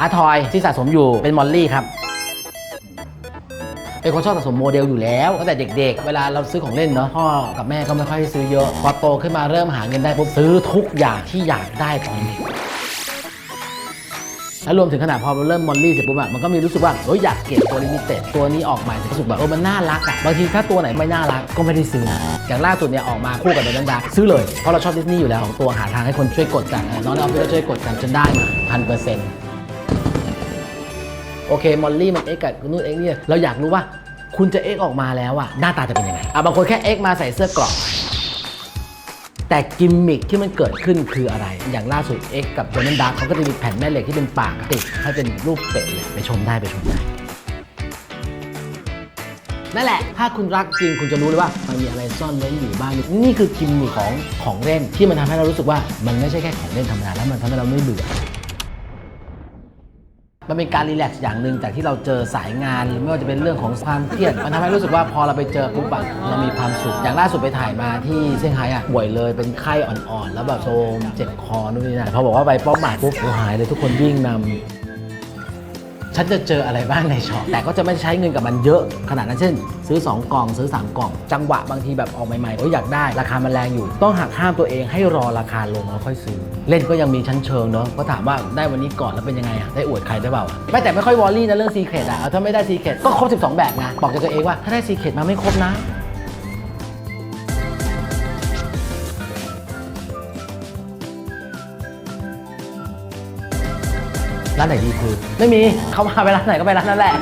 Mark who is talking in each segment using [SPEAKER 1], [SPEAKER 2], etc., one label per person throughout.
[SPEAKER 1] อาร์ทอยที่สะสมอยู่เป็นมอลลี่ครับเป็นคนชอบสะสมโมเดลอยู่แล้วตั้งแต่เด็กๆ เวลาเราซื้อของเล่นเนาะพ่อกับแม่ก็ไม่ค่อยซื้อเยอะ พอโตขึ้นมาเริ่มหาเงินได้ปุ๊บซื้อทุกอย่างที่อยากได้ตอนเด็กแล้วรวมถึงขนาดพอเริ่มมอลลี่เสร็จปุ๊บอะมันก็มีรู้สึกว่าเฮ้ยอยากเก็บตัวลิมิเต็ดตัวนี้ออกใหม่รู้สึกแบบเออมันน่ารักอะบางทีถ้าตัวไหนไม่น่ารักก็ไม่ได้ซื้ออย่างล่าสุดเนี่ยออกมาคู่กับเดนดาซื้อเลยเพราะเราชอบดิสนีย์อยู่แล้วของตัวหาทางให้คนช่วยกดกันน้องในออฟฟิศก็ช่วยกดกันจนได้มาพันเปอร์เซ็นต์ โอเคมอลลี่มันเอ็กกับนู่นเอ็กเนี่ยเราอยากรู้ว่าคุณจะเอ็กออกมาแล้วอะหน้าตาจะเป็นยังไงอะบางคนแค่เอ็กมาใส่เสื้อกราะแต่กิมมิคที่มันเกิดขึ้นคืออะไร อย่างล่าสุด X กับ d o n a l d Duck เขาก็จะมีแผ่นแม่เหล็กที่เป็นปากติดให้เป็นรูปเป็ดเลยไปชมได้ไปชมได้นั่นแหละ ถ้าคุณรักจริงคุณจะรู้เลยว่า มันมีอะไรซ่อนเร้นอยู่บ้าง นี่คือกิมมิคของของเล่นที่มันทำให้เรารู้สึกว่ามันไม่ใช่แค่ของเล่นธรรมดาแล้วมันทำให้เราไม่เบื่อ มันเป็นการรีแลกซ์อย่างหนึ่งจากที่เราเจอสายงานหรือไม่ว่าจะเป็นเรื่องของความเครียด มันทำให้รู้สึกว่าพอเราไปเจอปุ๊บอะเรามีความสุข อย่างล่าสุดไปถ่ายมาที่เซี่ยงไฮ้อะป่วยเลยเป็นไข้อ่อนๆ แล้วแบบโซมเจ็บคอนู่นนี่นั่นพอบอกว่าไปป้อมหมายปุ๊บหายเลยทุกคนวิ่งนำ ฉันจะเจออะไรบ้างในช็อปแต่ก็จะไม่ใช้เงินกับมันเยอะ ขนาดนั้นเช่น ซื้อ 2 กล่องซื้อ 3 กล่อง จังหวะบางทีแบบออกใหม่ๆโอ้ยอยากได้ราคามันแรงอยู่ ต้องหักห้ามตัวเองให้รอราคาลงแล้วค่อยซื้อ เล่นก็ยังมีชั้นเชิงเนาะก็ถามว่าได้วันนี้ก่อนแล้วเป็นยังไงอะได้อวดใครได้เปล่าไม่แต่ไม่ค่อยวอรี่นะเรื่องซีเครตอะเอาถ้าไม่ได้ซีเครตก็ครบ12 แบบนะบอกกับตัวเองว่าถ้าได้ซีเครตมาไม่ครบนะ ร้านไหนดีคือ ไม่มีเขามาไปร้านไหนก็ไปร้านนั่นแหละ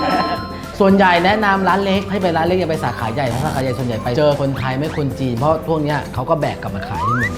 [SPEAKER 1] ส่วนใหญ่แนะนำร้านเล็กให้ไปร้านเล็กอย่าไปสาขาใหญ่เพราสาขาใหญ่ส่วนใหญ่ไปเจอคนไทยไม่คนจีนเพราะพวกเนี้ยเขาก็แบกกลับมาขายที่เมือง